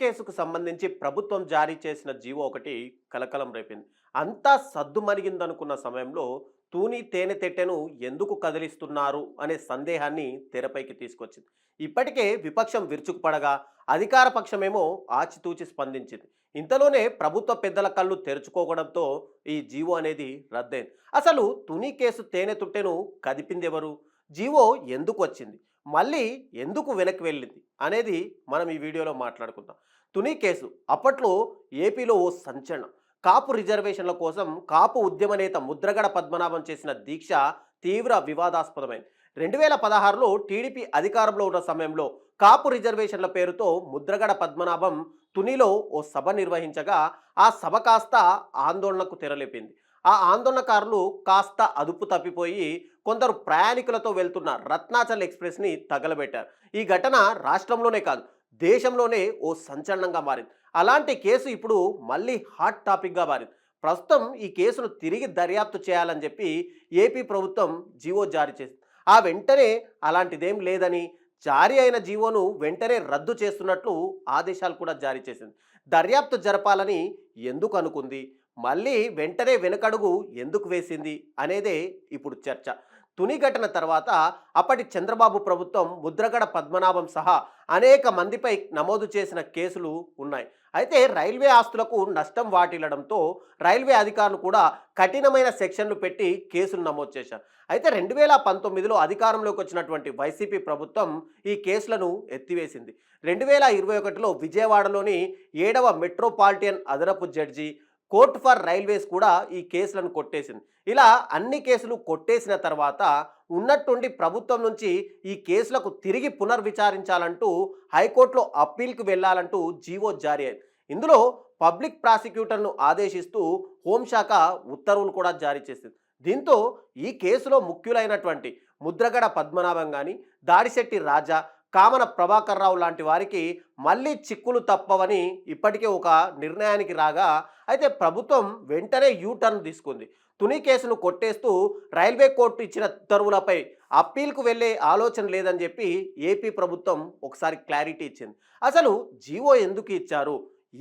కేసుకు సంబంధించి ప్రభుత్వం జారీ చేసిన జీవో ఒకటి కలకలం రేపింది. అంతా సద్దుమణిగిందనుకున్న సమయంలో తూని తేనె తెట్టెను ఎందుకు కదిలిస్తున్నారు అనే సందేహాన్ని తెరపైకి తీసుకొచ్చింది. ఇప్పటికే విపక్షం విరుచుకుపడగా అధికార పక్షమేమో ఆచితూచి స్పందించింది. ఇంతలోనే ప్రభుత్వ పెద్దల కళ్ళు తెరుచుకోవడంతో ఈ జీవో అనేది రద్దయింది. అసలు తుని కేసు తేనె తుట్టెను కదిపింది ఎవరు జీవో ఎందుకు వచ్చింది మళ్ళీ ఎందుకు వెనక్కి వెళ్ళింది? అనేది మనం ఈ వీడియోలో మాట్లాడుకుందాం. తుని కేసు అప్పట్లో ఏపీలో ఓ సంచలనం. కాపు రిజర్వేషన్ల కోసం కాపు ఉద్యమ నేత ముద్రగడ పద్మనాభం చేసిన దీక్ష తీవ్ర వివాదాస్పదమైంది. రెండు వేల పదహారులో టీడీపీ అధికారంలో ఉన్న సమయంలో కాపు రిజర్వేషన్ల పేరుతో ముద్రగడ పద్మనాభం తునిలో ఓ సభ నిర్వహించగా ఆ సభ కాస్త ఆందోళనకు తెరలేపింది. ఆ ఆందోళనకారులు కాస్త అదుపు తప్పిపోయి కొందరు ప్రయాణికులతో వెళ్తున్న రత్నాచల్ ఎక్స్ప్రెస్ని తగలబెట్టారు. ఈ ఘటన రాష్ట్రంలోనే కాదు దేశంలోనే ఓ సంచలనంగా మారింది. అలాంటి కేసు ఇప్పుడు మళ్ళీ హాట్ టాపిక్గా మారింది. ప్రస్తుతం ఈ కేసును తిరిగి దర్యాప్తు చేయాలని చెప్పి ఏపీ ప్రభుత్వం జీవో జారీ చేసింది. ఆ వెంటనే అలాంటిదేం లేదని జారీ అయిన జీవోను వెంటనే రద్దు చేస్తున్నట్లు ఆదేశాలు కూడా జారీ చేసింది. దర్యాప్తు జరపాలని ఎందుకు అనుకుంది? మళ్ళీ వెంటనే వెనుకడుగు ఎందుకు వేసింది అనేదే ఇప్పుడు చర్చ. తుని ఘటన తర్వాత అప్పటి చంద్రబాబు ప్రభుత్వం ముద్రగడ పద్మనాభం సహా అనేక మందిపై నమోదు చేసిన కేసులు ఉన్నాయి. అయితే రైల్వే ఆస్తులకు నష్టం వాటిల్లడంతో రైల్వే అధికారులు కూడా కఠినమైన సెక్షన్లు పెట్టి కేసులు నమోదు చేశారు. అయితే రెండు వేల పంతొమ్మిదిలో అధికారంలోకి వచ్చినటువంటి వైసీపీ ప్రభుత్వం ఈ కేసులను ఎత్తివేసింది. రెండు వేల ఇరవై ఒకటిలో విజయవాడలోని ఏడవ మెట్రోపాలిటన్ అదనపు జడ్జి కోర్ట్ ఫర్ రైల్వేస్ కూడా ఈ కేసులను కొట్టేసింది. ఇలా అన్ని కేసులు కొట్టేసిన తర్వాత ఉన్నట్టుండి ప్రభుత్వం నుంచి ఈ కేసులకు తిరిగి పునర్విచారించాలంటూ హైకోర్టులో అప్పీల్కి వెళ్ళాలంటూ జీవో జారీ అయింది. ఇందులో పబ్లిక్ ప్రాసిక్యూటర్ను ఆదేశిస్తూ హోంశాఖ ఉత్తర్వులు కూడా జారీ చేసింది. దీంతో ఈ కేసులో ముఖ్యులైనటువంటి ముద్రగడ పద్మనాభం కానీ దాడిశెట్టి రాజా కామన ప్రభాకర్ రావు లాంటి వారికి మళ్ళీ చిక్కులు తప్పవని ఇప్పటికే ఒక నిర్ణయానికి రాగా అయితే ప్రభుత్వం వెంటనే యూటర్న్ తీసుకుంది. తుని కేసును కొట్టేస్తూ రైల్వే కోర్టు ఇచ్చిన ఉత్తర్వులపై అప్పీల్కు వెళ్ళే ఆలోచన లేదని చెప్పి ఏపీ ప్రభుత్వం ఒకసారి క్లారిటీ ఇచ్చింది. అసలు జీవో ఎందుకు ఇచ్చారు?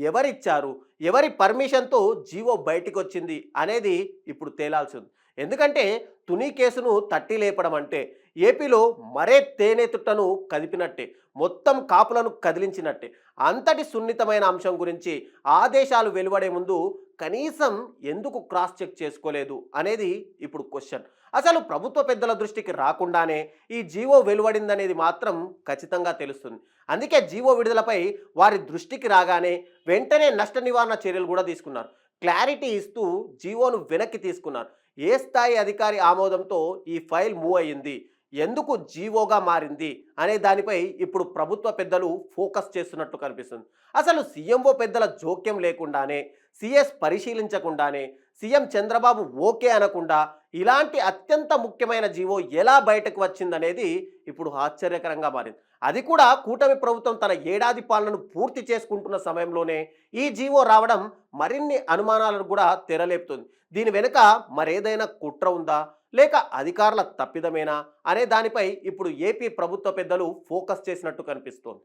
ఎవరిచ్చారు? ఎవరి పర్మిషన్తో జీవో బయటకు వచ్చింది అనేది ఇప్పుడు తేలాల్సింది ఎందుకంటే తుని కేసును తట్టి లేపడం అంటే ఏపీలో మరే తేనెతుట్టను కదిపినట్టే మొత్తం కాపులను కదిలించినట్టే. అంతటి సున్నితమైన అంశం గురించి ఆదేశాలు వెలువడే ముందు కనీసం ఎందుకు క్రాస్ చెక్ చేసుకోలేదు అనేది ఇప్పుడు క్వశ్చన్. అసలు ప్రభుత్వ పెద్దల దృష్టికి రాకుండానే ఈ జీవో వెలువడిందనేది మాత్రం ఖచ్చితంగా తెలుస్తుంది. అందుకే జీవో విడుదలపై వారి దృష్టికి రాగానే వెంటనే నష్ట నివారణ చర్యలు కూడా తీసుకున్నారు. క్లారిటీ ఇస్తూ జీవోను వెనక్కి తీసుకున్నారు. ఏ స్థాయి అధికారి ఆమోదంతో ఈ ఫైల్ మూవ్ అయ్యింది? ఎందుకు జీవోగా మారింది అనే దానిపై ఇప్పుడు ప్రభుత్వ పెద్దలు ఫోకస్ చేస్తున్నట్టు కనిపిస్తుంది. అసలు సీఎంఓ పెద్దల జోక్యం లేకుండానే సిఎస్ పరిశీలించకుండానే సీఎం చంద్రబాబు ఓకే అనకుండా ఇలాంటి అత్యంత ముఖ్యమైన జీవో ఎలా బయటకు వచ్చిందనేది ఇప్పుడు ఆశ్చర్యకరంగా మారింది. అది కూడా కూటమి ప్రభుత్వం తన ఏడాది పాలనను పూర్తి చేసుకుంటున్న సమయంలోనే ఈ జీవో రావడం మరిన్ని అనుమానాలను కూడా తెరలేపుతుంది. దీని వెనుక మరేదైనా కుట్ర ఉందా? లేక అధికారుల తప్పిదమేనా? అనే దానిపై ఇప్పుడు ఏపీ ప్రభుత్వ పెద్దలు ఫోకస్ చేసినట్టు కనిపిస్తోంది.